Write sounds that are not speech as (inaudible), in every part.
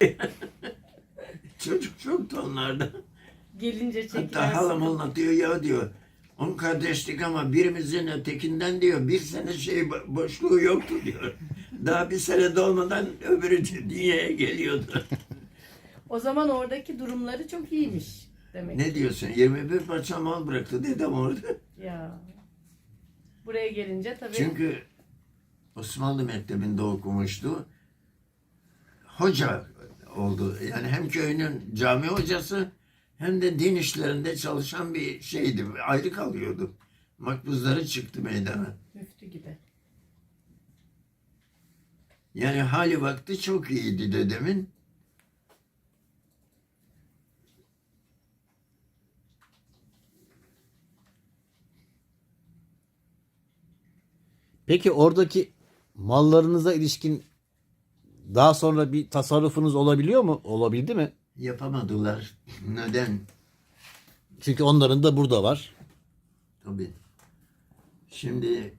(laughs) Çocuk çok da onlarda. Gelince çekilen. Hatta halam anlatıyor ya diyor. On kardeşlik ama birimizin ötekinden diyor bir sene şey bo- boşluğu yoktu diyor. (laughs) Daha bir sene dolmadan öbürü dünyaya geliyordu. O zaman oradaki durumları çok iyiymiş demek. ne diyorsun? 21 parça mal bıraktı dedem orada. Ya. Buraya gelince tabii. Çünkü Osmanlı Mektebi'nde okumuştu. Hoca oldu. Yani hem köyünün cami hocası hem de din işlerinde çalışan bir şeydi. Ayrı kalıyordu. Makbuzları çıktı meydana. Müftü gibi. Yani hali vakti çok iyiydi dedemin. Peki oradaki mallarınıza ilişkin daha sonra bir tasarrufunuz olabiliyor mu? Olabildi mi? Yapamadılar. (laughs) Neden? Çünkü onların da burada var. Tabii. Şimdi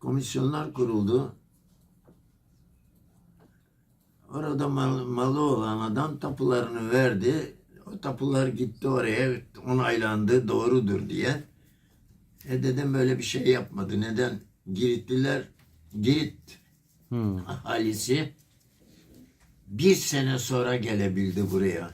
komisyonlar kuruldu. Orada mal, malı olan adam tapularını verdi. O tapular gitti oraya onaylandı doğrudur diye. E dedim böyle bir şey yapmadı. Neden? Giritliler, Girit Hmm. ahalisi bir sene sonra gelebildi buraya.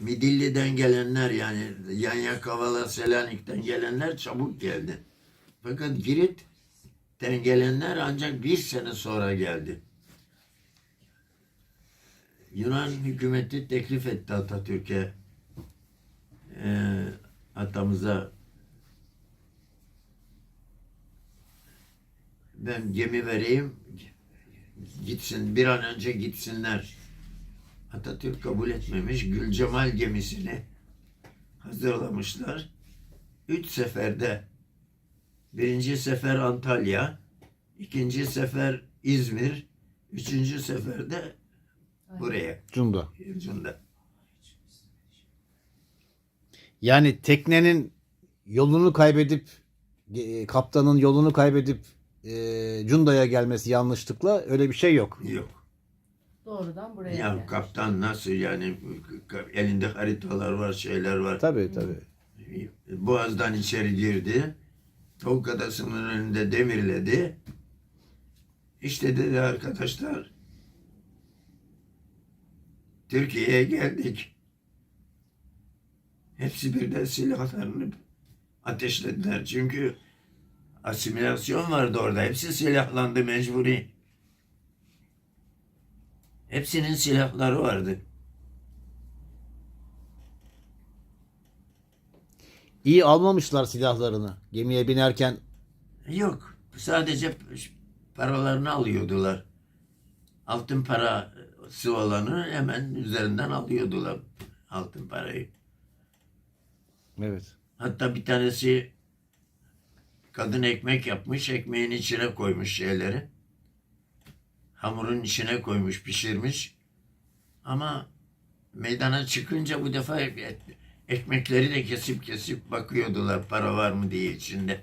Midilli'den gelenler yani Yanya Kavala Selanik'ten gelenler çabuk geldi. Fakat Girit'ten gelenler ancak bir sene sonra geldi. Yunan hükümeti teklif etti Atatürk'e eee atamıza ben gemi vereyim gitsin bir an önce gitsinler. Atatürk kabul etmemiş. Gülcemal gemisini hazırlamışlar. Üç seferde birinci sefer Antalya, ikinci sefer İzmir, üçüncü seferde buraya, Cunda. Cunda. Yani teknenin yolunu kaybedip e, kaptanın yolunu kaybedip e, Cunda'ya gelmesi yanlışlıkla öyle bir şey yok. Yok. Doğrudan buraya Ya gelmiş. kaptan nasıl yani elinde haritalar var, şeyler var. Tabii tabii. Boğaz'dan içeri girdi. Tavuk Adası'nın önünde demirledi. İşte dedi arkadaşlar Türkiye'ye geldik. Hepsi birden silahlarını ateşlediler. Çünkü asimilasyon vardı orada. Hepsi silahlandı mecburi. Hepsinin silahları vardı. İyi almamışlar silahlarını. Gemiye binerken Yok. Sadece paralarını alıyordular. Altın parası olanı hemen üzerinden alıyordular altın parayı. evet. Hatta bir tanesi kadın ekmek yapmış, ekmeğin içine koymuş şeyleri. Hamurun içine koymuş, pişirmiş. Ama meydana çıkınca bu defa ek- ekmekleri de kesip kesip bakıyordular para var mı diye içinde.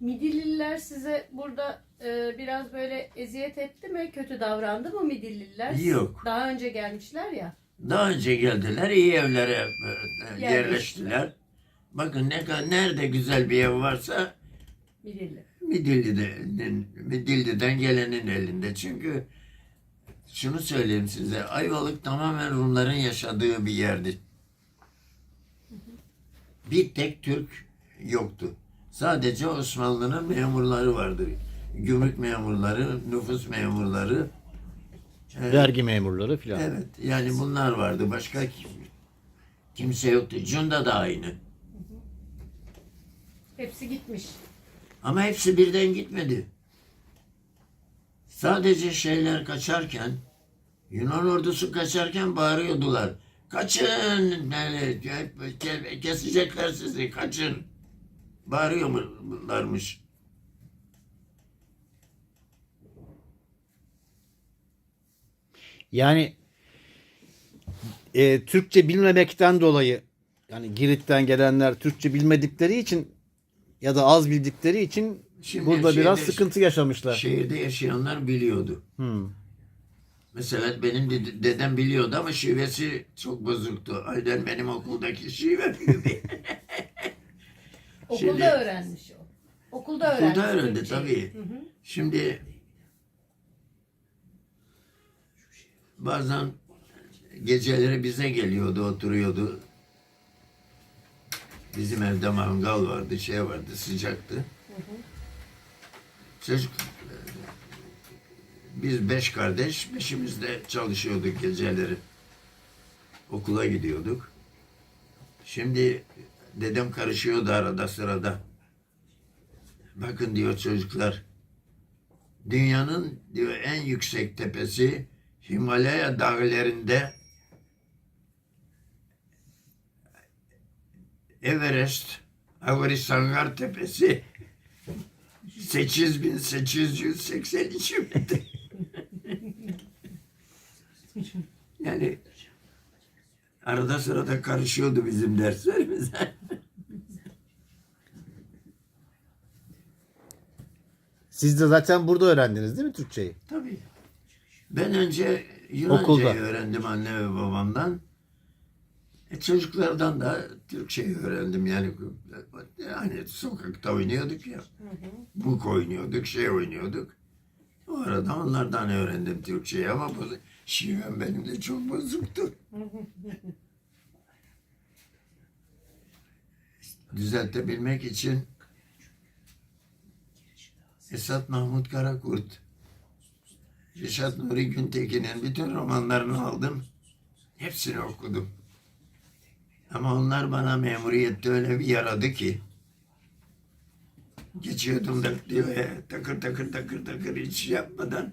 Midilliler size burada e, biraz böyle eziyet etti mi? Kötü davrandı mı Midilliler? Yok. Daha önce gelmişler ya. Daha önce geldiler, iyi evlere e, Yerleştiler. Bakın ne kadar nerede güzel bir ev varsa Midilli. Midilli'den, Midilli'den gelenin elinde. Çünkü şunu söyleyeyim size, Ayvalık tamamen Rumların yaşadığı bir yerdi. Bir tek Türk yoktu. Sadece Osmanlı'nın memurları vardı. Gümrük memurları, nüfus memurları. E, Vergi memurları filan. Evet, yani bunlar vardı. Başka kim- kimse yoktu. Cunda da aynı. Hepsi gitmiş. Ama hepsi birden gitmedi. Sadece şeyler kaçarken, Yunan ordusu kaçarken bağırıyordular. Kaçın! Kesecekler sizi, kaçın! Bağırıyorlarmış. Yani e, Türkçe bilmemekten dolayı yani Girit'ten gelenler Türkçe bilmedikleri için ya da az bildikleri için Şimdi burada biraz şeyde- sıkıntı yaşamışlar. Şehirde yaşayanlar biliyordu. Hmm. Mesela benim dede- dedem biliyordu ama şivesi çok bozuktu. Aynen benim okuldaki şive gibi. (laughs) Okulda Şimdi- öğrenmiş o. Okulda öğrendi. Okulda öğrendi Türkçeyi. tabii. Hı hı. Şimdi bazen geceleri bize geliyordu, oturuyordu. Bizim evde mangal vardı, şey vardı, sıcaktı. Çocuk, biz beş kardeş, beşimiz de çalışıyorduk geceleri. Okula gidiyorduk. Şimdi dedem karışıyordu arada sırada. Bakın diyor çocuklar, dünyanın diyor en yüksek tepesi Himalaya dağlarında Everest, Avrisangar tepesi 8882 metre. yani arada sırada karışıyordu bizim derslerimize. Siz de zaten burada öğrendiniz değil mi Türkçeyi? Tabii. Ben önce Yunanca'yı Okulda. öğrendim anne ve babamdan. E, çocuklardan da Türkçeyi öğrendim yani. Yani sokakta oynuyorduk ya. Buk oynuyorduk, şey oynuyorduk. O arada onlardan öğrendim Türkçeyi ama bu şivem benim de çok bozuktu. (laughs) Düzeltebilmek için Esat Mahmut Karakurt, Reşat Nuri Güntekin'in bütün romanlarını aldım. Hepsini okudum. Ama onlar bana memuriyette öyle bir yaradı ki geçiyordum da diyor ya, takır takır takır takır hiç yapmadan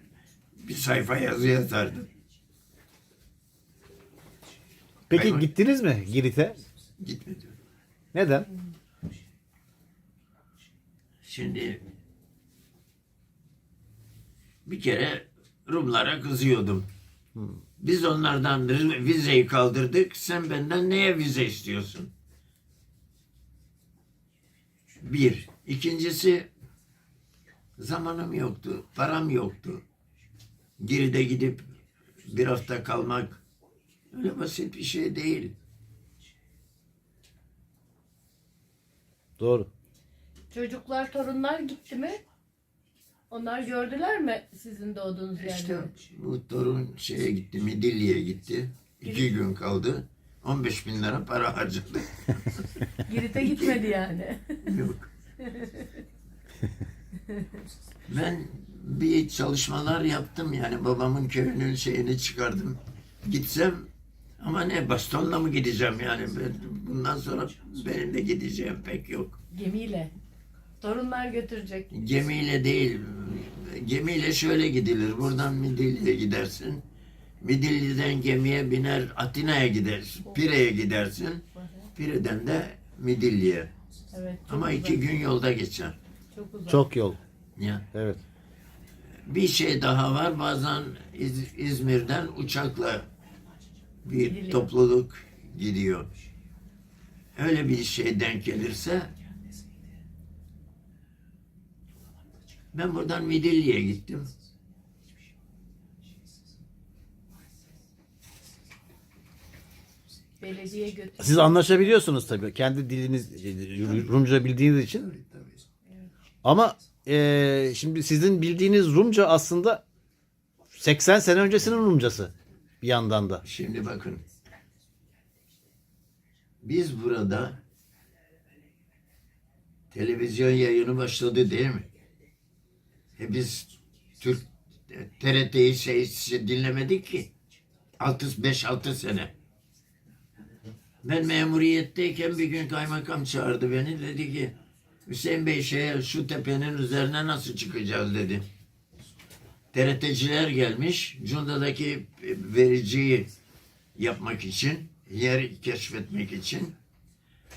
bir sayfa yazı yazardım. Peki Hayır. gittiniz mi Girit'e? Gitmedi. Neden? Şimdi bir kere Rumlara kızıyordum. Biz onlardan vizeyi kaldırdık. Sen benden neye vize istiyorsun? Bir. İkincisi zamanım yoktu. Param yoktu. Geride gidip bir hafta kalmak öyle basit bir şey değil. Doğru. Çocuklar, torunlar gitti mi? Onlar gördüler mi sizin doğduğunuz yerde? İşte bu torun şeye gitti, Midilli'ye gitti. İki gün kaldı. 15 bin lira para harcadı. (laughs) Girit'e gitmedi yani. (laughs) Yok. Ben bir çalışmalar yaptım yani babamın köyünün şeyini çıkardım. Gitsem ama ne bastonla mı gideceğim yani ben, bundan sonra benim de gideceğim pek yok. Gemiyle. Torunlar götürecek. Gemiyle değil. Gemiyle şöyle gidilir. Buradan Midilli'ye gidersin. Midilli'den gemiye biner Atina'ya gidersin. Pire'ye gidersin. Pire'den de Midilli'ye. Evet. Ama uzak. iki gün yolda geçer. Çok uzak. Çok yol. Ya. Evet. Bir şey daha var. Bazen İz- İzmir'den uçakla bir Gidiliyor. topluluk gidiyor. Öyle bir şey denk gelirse ben buradan Midilli'ye gittim. Belediye. Siz anlaşabiliyorsunuz tabii. Kendi diliniz Rumca bildiğiniz için. Ama eee, şimdi sizin bildiğiniz Rumca aslında 80 sene öncesinin Rumcası bir yandan da. Şimdi bakın. Biz burada televizyon yayını başladı değil mi? E biz Türk TRT'yi şey, dinlemedik ki. 5-6 sene. Ben memuriyetteyken bir gün kaymakam çağırdı beni. Dedi ki Hüseyin Bey şeye, şu tepenin üzerine nasıl çıkacağız dedi. TRT'ciler gelmiş. Cunda'daki vericiyi yapmak için, yer keşfetmek için.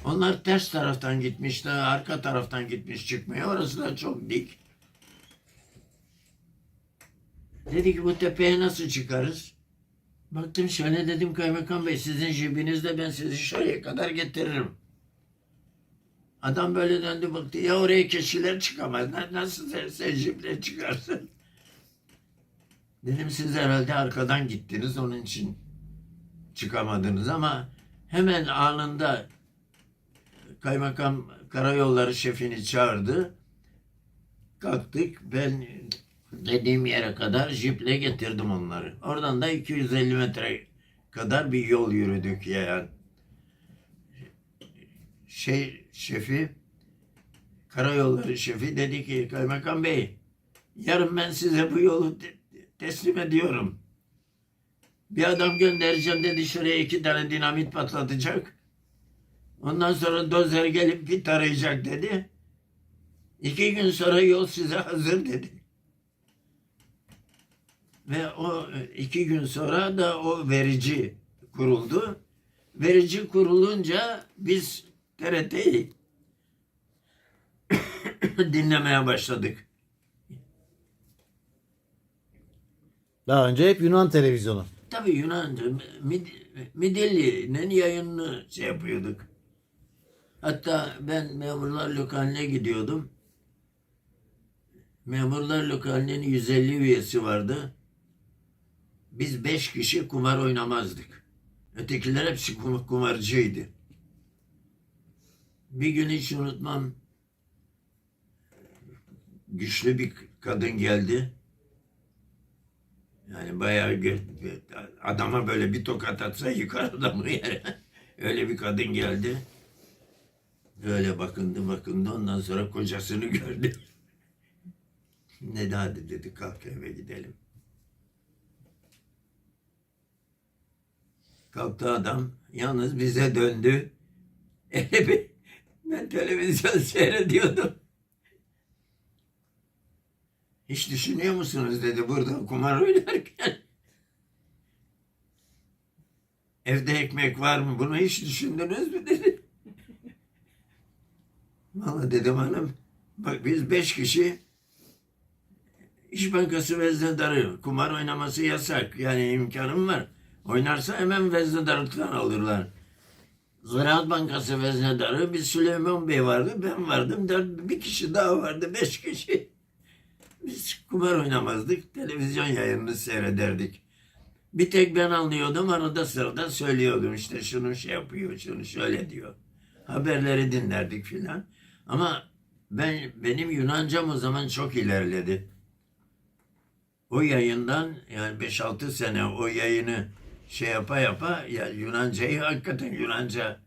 Onlar ters taraftan gitmişler, arka taraftan gitmiş çıkmıyor. Orası da çok dik. Dedi ki bu tepeye nasıl çıkarız? Baktım şöyle dedim kaymakam bey sizin jibinizde ben sizi şuraya kadar getiririm. Adam böyle döndü baktı ya oraya keçiler çıkamaz. Na- Nasıl sen, sen jiple çıkarsın? Dedim siz herhalde arkadan gittiniz onun için çıkamadınız ama hemen anında kaymakam karayolları şefini çağırdı. Kalktık ben dediğim yere kadar jiple getirdim onları. Oradan da 250 metre kadar bir yol yürüdük yani. Şey şefi karayolları şefi dedi ki kaymakam bey yarın ben size bu yolu te- teslim ediyorum. Bir adam göndereceğim dedi şuraya iki tane dinamit patlatacak. Ondan sonra dozer gelip pit arayacak dedi. İki gün sonra yol size hazır dedi. Ve o e, iki gün sonra da o verici kuruldu. Verici kurulunca biz TRT'yi (coughs) dinlemeye başladık. Daha önce hep Yunan televizyonu. Tabii Yunanca, Mid Midilli'nin yayınını şey yapıyorduk. Hatta ben memurlar lokaline gidiyordum. Memurlar lokalinin 150 üyesi vardı. Biz 5 kişi kumar oynamazdık. Ötekiler hepsi kum- kumarcıydı. Bir gün hiç unutmam. Güçlü bir kadın geldi. Yani bayağı adama böyle bir tokat atsa yıkar adamı yere. (laughs) Öyle bir kadın geldi. Böyle bakındı bakındı ondan sonra kocasını gördü. (laughs) ne de hadi dedi kalk eve gidelim. Kalktı adam yalnız bize döndü. (laughs) Ben televizyon (laughs) seyrediyordum. Hiç düşünüyor musunuz dedi burada kumar oynarken. (laughs) Evde ekmek var mı? Bunu hiç düşündünüz mü dedi. Vallahi dedim hanım. Bak biz beş kişi İş Bankası veznedarı. Kumar oynaması yasak. Yani imkanım var. Oynarsa hemen veznedarlıktan alırlar. Ziraat Bankası veznedarı bir Süleyman Bey vardı. Ben vardım. Dört, bir kişi daha vardı. Beş kişi. Biz kumar oynamazdık. Televizyon yayınını seyrederdik. Bir tek ben anlıyordum. Arada sırada söylüyordum. işte şunu şey yapıyor, şunu şöyle diyor. Haberleri dinlerdik filan. Ama ben benim Yunancam o zaman çok ilerledi. O yayından yani 5-6 sene o yayını şey yapa yapa ya Yunancayı hakikaten Yunanca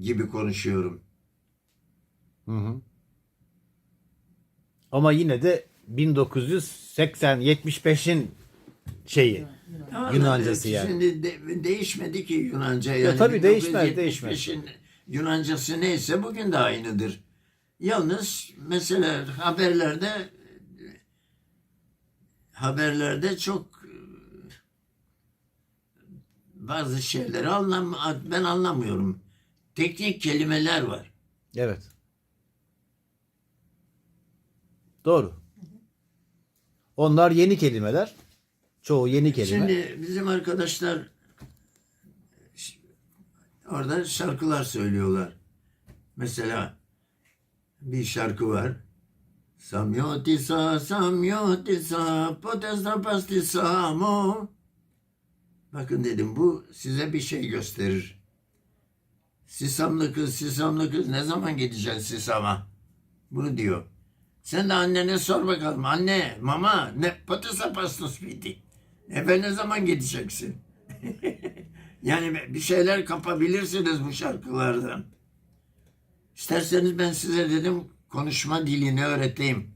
gibi konuşuyorum. Hı hı. Ama yine de 1980-75'in şeyi. Ama Yunancası yani. Şimdi de- değişmedi ki Yunanca. Yani tabii değişmez, 1975'in Yunancası neyse bugün de aynıdır. Yalnız mesela haberlerde haberlerde çok bazı şeyleri anlam ben anlamıyorum. Teknik kelimeler var. Evet. Doğru. Onlar yeni kelimeler. Çoğu yeni kelime. Şimdi bizim arkadaşlar orada şarkılar söylüyorlar. Mesela bir şarkı var. Samyotisa, samyotisa, potesta pastisa mo. Bakın dedim bu size bir şey gösterir. Sisamlı kız, sisamlı kız ne zaman gideceksin Sisam'a? Bunu diyor. Sen de annene sor bakalım. Anne, mama, ne potesa pastos piti. Eve ne zaman gideceksin? (laughs) yani bir şeyler kapabilirsiniz bu şarkılardan. İsterseniz ben size dedim konuşma dilini öğreteyim.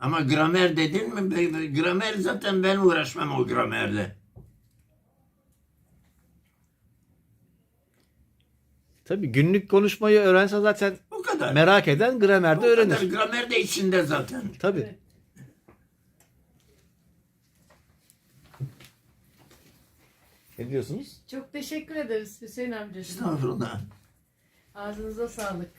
Ama gramer dedin mi? Gramer zaten ben uğraşmam o gramerle. Tabii günlük konuşmayı öğrense zaten Bu kadar. merak eden gramerde Bu kadar. öğrenir. Gramer de içinde zaten. Tabii. Evet. Ne diyorsunuz? Çok teşekkür ederiz Hüseyin amcacığım. Estağfurullah. Ağzınıza sağlık.